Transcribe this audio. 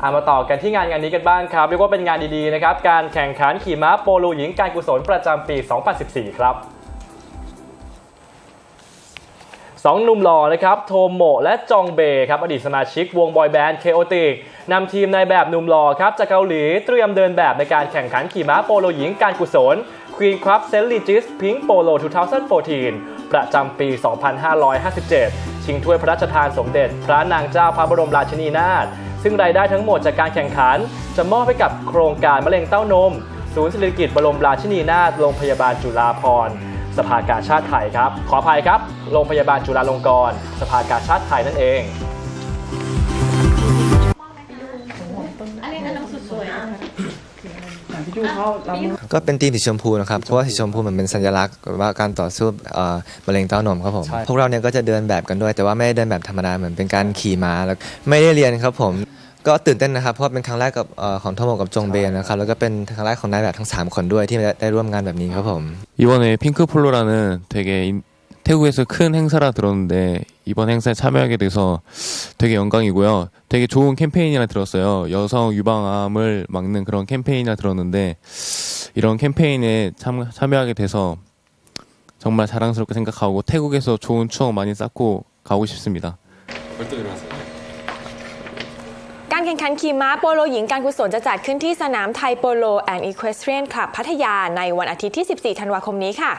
เอามาต่อกันที่งานงานนี้กันบ้างครับเรียกว่าเป็นงานดีๆนะครับการแข่งขันขี่ม้าโปโลหญิงการกุศลประจำปี 2014 ครับสองหนุ่มหล่อนะครับโทโมและจองเบครับอดีตสมาชิกวงบอยแบนด์เคโอติกนำทีมในแบบหนุ่มหล่อครับจากเกาหลีเตรียมเดินแบบในการแข่งขันขี่ม้าโปโลหญิงการกุศล Queen Club s e l i g i s Pink Polo 2014 ประจำปี 2557 ชิงถ้วยพระราชทานสมเด็จ พระนางเจ้าพระบรมราชินีนาถ ซึ่งรายได้ทั้งหมดจากการแข่งขัน จะมอบให้กับโครงการมะเร็งเต้านม ศูนย์ศิริกิจบรมราชินีนาถโรงพยาบาลจุฬาภรณ์สภากาชาติไทยครับ ขออภัยครับ โรงพยาบาลจุฬาลงกรณ์ สภากาชาติไทยนั่นเอง จูเขาเรา ก็เป็นทีมสีชมพูนะครับ เพราะว่าสีชมพูมันเป็นสัญลักษณ์ว่าการต่อสู้เอ่อมะเร็งเต้านมครับผม ใช่ พวกเราเนี่ยก็จะเดินแบบกันด้วย แต่ว่าไม่ได้เดินแบบธรรมดาเหมือนเป็นการขี่ม้าแล้วไม่ได้เรียนครับผม ก็ตื่นเต้นนะครับ เพราะว่าเป็นครั้งแรกกับเอ่อของทอมกับจงเบนนะครับ แล้วก็เป็นครั้งแรกของนายแบบทั้ง 3 คนด้วยที่ได้ได้ร่วมงานแบบนี้ครับผม 이번에 핑크폴로라는 되게 임- 태국에서 큰 행사라 들었는데 이번 행사에 참여하게 돼서 되게 영광이고요. 되게 좋은 캠페인이라 들었어요. 여성 유방암을 막는 그런 캠페인이라 들었는데 이런 캠페인에 참, 참여하게 돼서 정말 자랑스럽게 생각하고 태국에서 좋은 추억 많이 쌓고 가고 싶습니다. การแข่งขันขี่ม้าโปโลหญิงการกุศลจะจัดขึ้นที่สนามไทยโปโลแอนด์อีควสเทรียนคลับพัทยาในวันอาทิตย์ที่ 14 ธันวาคมนี้ค่ะ